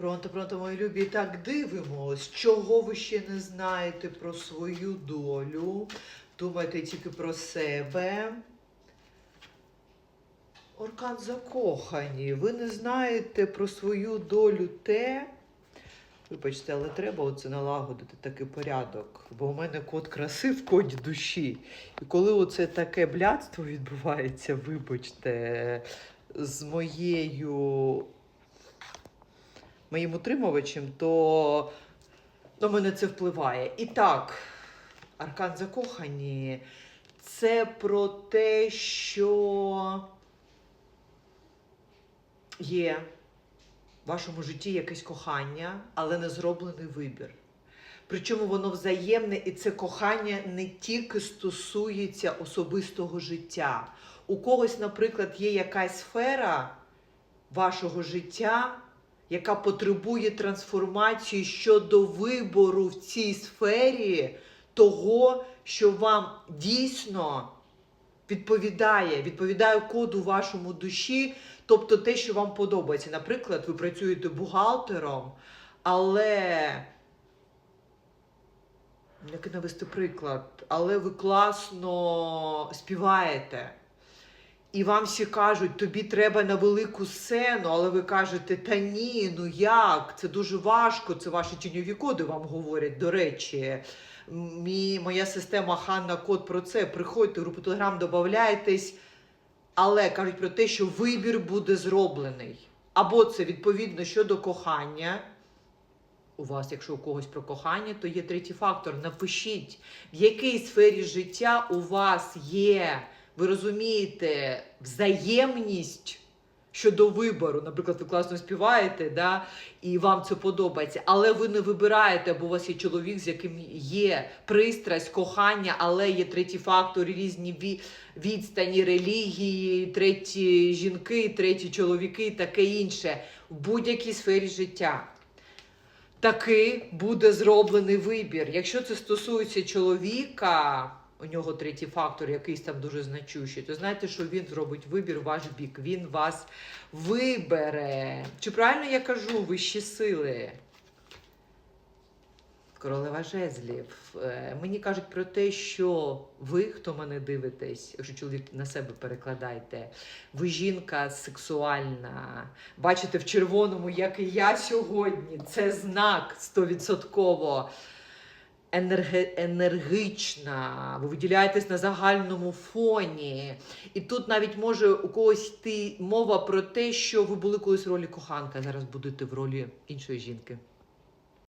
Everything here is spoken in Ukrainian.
Пронто, пронто, мої любі, так дивимось, чого ви ще не знаєте про свою долю. Думайте тільки про себе. Оркан закохані. Ви не знаєте про свою долю те. Вибачте, але треба оце налагодити такий порядок. Бо у мене код краси в коді душі. І коли оце таке блядство відбувається, вибачте, з моєю моїм утримувачем, то на мене це впливає. І так, аркан закохані це про те, що є в вашому житті якесь кохання, але не зроблений вибір. Причому воно взаємне, і це кохання не тільки стосується особистого життя. У когось, наприклад, є якась сфера вашого життя, яка потребує трансформації щодо вибору в цій сфері того, що вам дійсно відповідає, відповідає коду вашому душі, тобто те, що вам подобається. Наприклад, ви працюєте бухгалтером, але як навести приклад, але ви класно співаєте. І вам всі кажуть, тобі треба на велику сцену, але ви кажете, та ні, ну як? Це дуже важко, це ваші тіньові коди вам говорять. До речі, мій, моя система Ханна Код про це. Приходьте в групу Телеграм, додавайтесь, але кажуть про те, що вибір буде зроблений. Або це відповідно щодо кохання. У вас, якщо у когось про кохання, то є третій фактор. Напишіть, в якій сфері життя у вас є, ви розумієте, взаємність щодо вибору. Наприклад, ви класно співаєте, да, і вам це подобається, але ви не вибираєте, бо у вас є чоловік, з яким є пристрасть, кохання, але є третій фактор, різні відстані, релігії, треті жінки, треті чоловіки і таке інше в будь-якій сфері життя таки буде зроблений вибір. Якщо це стосується чоловіка, у нього третій фактор, якийсь там дуже значущий, то знаєте, що він зробить вибір в ваш бік. Він вас вибере. Чи правильно я кажу, вищі сили? Королева жезлів. Е, Мені кажуть про те, що ви, хто мене дивитесь, якщо чоловік на себе перекладайте, ви жінка сексуальна, бачите в червоному, як і я сьогодні. Це знак стовідсотково енерге, енергична. Ви виділяєтесь на загальному фоні. І тут навіть може у когось йти мова про те, що ви були колись в ролі коханка, зараз будете в ролі іншої жінки.